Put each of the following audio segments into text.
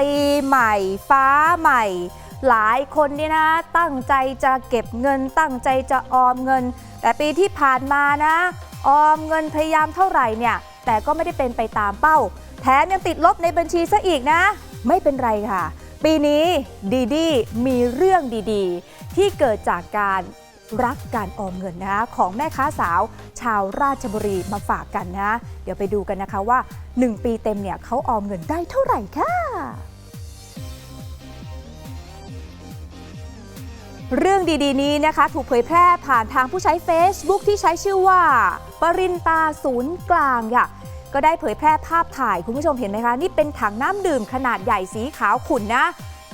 ปีใหม่ฟ้าใหม่ หลายคนเนี่ยนะตั้งใจจะเก็บเงิน ตั้งใจจะออมเงิน แต่ปีที่ผ่านมานะ ออมเงินพยายามเท่าไหร่เนี่ย แต่ก็ไม่ได้เป็นไปตามเป้า แถมยังติดลบในบัญชีซะอีกนะ ไม่เป็นไรค่ะ ปีนี้ดีดีมีเรื่องดีๆ ที่เกิดจากการ รักการออมเงินนะของแม่ค้าสาวชาวราชบุรีมาฝากกันนะ เดี๋ยวไปดูกันนะคะว่า 1 ปีเต็มเนี่ยเขาออมเงินได้เท่าไหร่ค่ะเรื่องดีๆ นี้นะคะ ถูกเผยแพร่ผ่านทางผู้ใช้ Facebook ที่ใช้ชื่อว่า ปรินตาศูนย์กลางค่ะก็ได้เผยแพร่ภาพถ่ายคุณผู้ชมเห็นไหมคะ นี่เป็นถังน้ำดื่มขนาดใหญ่สีขาวขุ่นนะ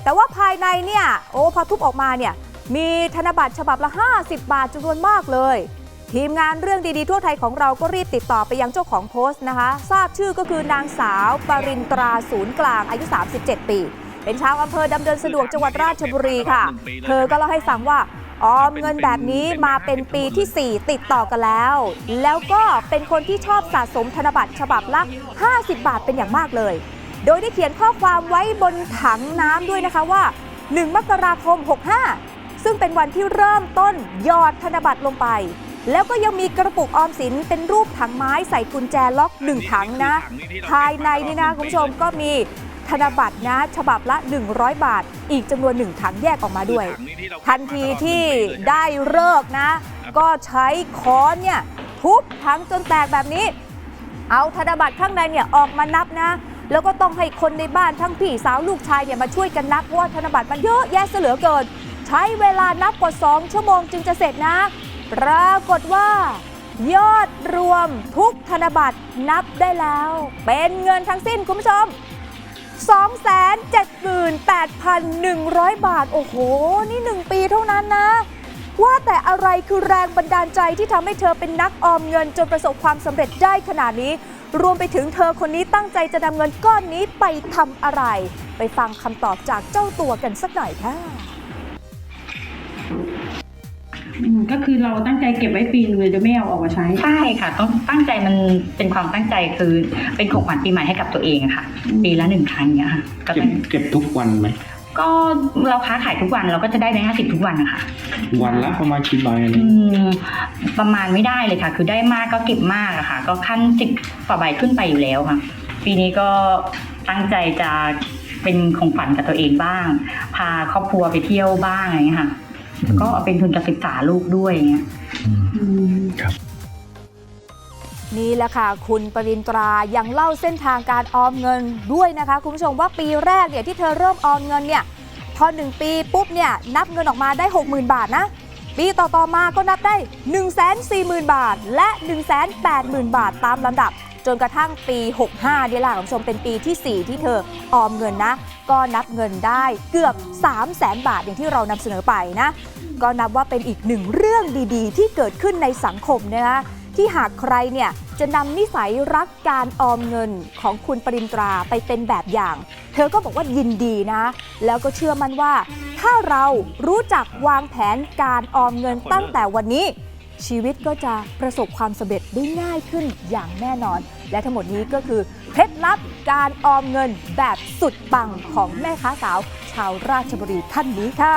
แต่ว่าภายในเนี่ย โอ้พอทุบออกมาเนี่ย มีธนบัตรฉบับละ 50 บาทจำนวนมากเลย ทีมงานเรื่องดีๆทั่วไทยของเราก็รีบติดต่อไปยังเจ้าของโพสต์นะคะ ทราบชื่อก็คือนางสาวปรินตราศูนย์กลางอายุ 37 ปี เป็นชาวอำเภอดำเนินสะดวกจังหวัดราชบุรีค่ะ เธอก็เล่าให้ฟังว่าออมเงินแบบนี้มาเป็นปีที่ 4 ติดต่อกันแล้ว แล้วก็เป็นคนที่ชอบสะสมธนบัตรฉบับละ 50 บาทเป็นอย่างมากเลย โดยได้เขียนข้อความไว้บนถังน้ำด้วยนะคะว่า 1 มกราคม 65 ซึ่งเป็นวันที่เริ่มต้นหยอดธนบัตรลงไป แล้วก็ยังมีกระปุกออมสินเป็นรูปถังไม้ใส่กุญแจล็อก1ถังนะ ภายในนี่นะคุณผู้ชมก็มีธนบัตรนะฉบับละ 100 บาท อีกจำนวนหนึ่งถังแยกออกมาด้วย ทันทีที่ได้เลิกษ์นะ ก็ใช้ค้อนเนี่ยทุบถังจนแตกแบบนี้ เอาธนบัตรข้างในเนี่ยออกมานับนะ แล้วก็ต้องให้คนในบ้านทั้งพี่สาวลูกชายเนี่ยมาช่วยกันนับเพราะว่าธนบัตรมันเยอะแยะเสยเหลือเกิน ใช้เวลานับกว่า 2 ชั่วโมงจึงจะเสร็จนะ ปรากฏว่า ยอดรวมทุกธนบัตรนับได้แล้ว เป็นเงินทั้งสิ้นคุณผู้ชม 278,100 บาท โอ้โห นี่ 1 ปีเท่านั้นนะ ว่าแต่อะไรคือแรงบันดาลใจที่ทำให้เธอเป็นนักออมเงินจนประสบความสำเร็จได้ขนาดนี้ รวมไปถึงเธอคนนี้ตั้งใจจะนำเงินก้อนนี้ไปทำอะไร ไปฟังคำตอบจากเจ้าตัวกันสักหน่อยค่ะ อืมก็คือเราตั้งใจเก็บไว้ปีนึงเลยจะไม่เอาออกมาใช้ ใช่ค่ะ ต้องตั้งใจมันเป็นความตั้งใจคือเป็นของขวัญปีใหม่ให้กับตัวเองอะค่ะปีละหนึ่งครั้งเนี้ยค่ะก็เก็บเป็นเก็บทุกวันไหม ก็เราค้าขายทุกวันเราก็จะได้แบงค์ห้าสิบทุกวันนะคะวันละประมาณกี่ใบอะไรอืมประมาณไม่ได้เลยค่ะ คือได้มากก็เก็บมากอะค่ะ ก็ขั้นสิบฝ่าใบขึ้นไปอยู่แล้วค่ะ ปีนี้ก็ตั้งใจจะเป็นของขวัญกับตัวเองบ้าง พาครอบครัวไปเที่ยวบ้างอะไรอย่างเงี้ยค่ะ ก็เอาเป็นทุนการศึกษาลูกด้วยอย่างเงี้ยอืมนี่แหละค่ะ คุณปรินตรายังเล่าเส้นทางการออมเงินด้วยนะคะ คุณผู้ชมว่าปีแรกเนี่ยที่เธอเริ่มออมเงินเนี่ยพอ1ปีปุ๊บเนี่ยนับเงินออกมาได้ 60,000 บาทนะ ปีต่อๆมาก็นับได้ 140,000 บาท และ 180,000 บาทตามลำดับ จนกระทั่งปี 65เนี่ยแหละคุณผู้ชมเป็นปีที่ 4 ที่เธอออมเงินนะ ก็นับเงินได้เกือบ 300,000บาทอย่างที่เรานำเสนอไปนะ ก็นับว่าเป็นอีกหนึ่งเรื่องดีๆ ที่เกิดขึ้นในสังคมนะคะที่หากใครเนี่ยจะนำนิสัยรักการออมเงินของคุณปรินตราไปเป็นแบบอย่าง เธอก็บอกว่ายินดีนะ แล้วก็เชื่อมั่นว่า ถ้าเรารู้จักวางแผนการออมเงินตั้งแต่วันนี้ ชีวิตก็จะประสบความสำเร็จได้ง่ายขึ้นอย่างแน่นอน และทั้งหมดนี้ก็คือเคล็ดลับการออมเงินแบบสุดปังของแม่ค้าสาว ชาวราชบุรีท่านนี้ค่ะ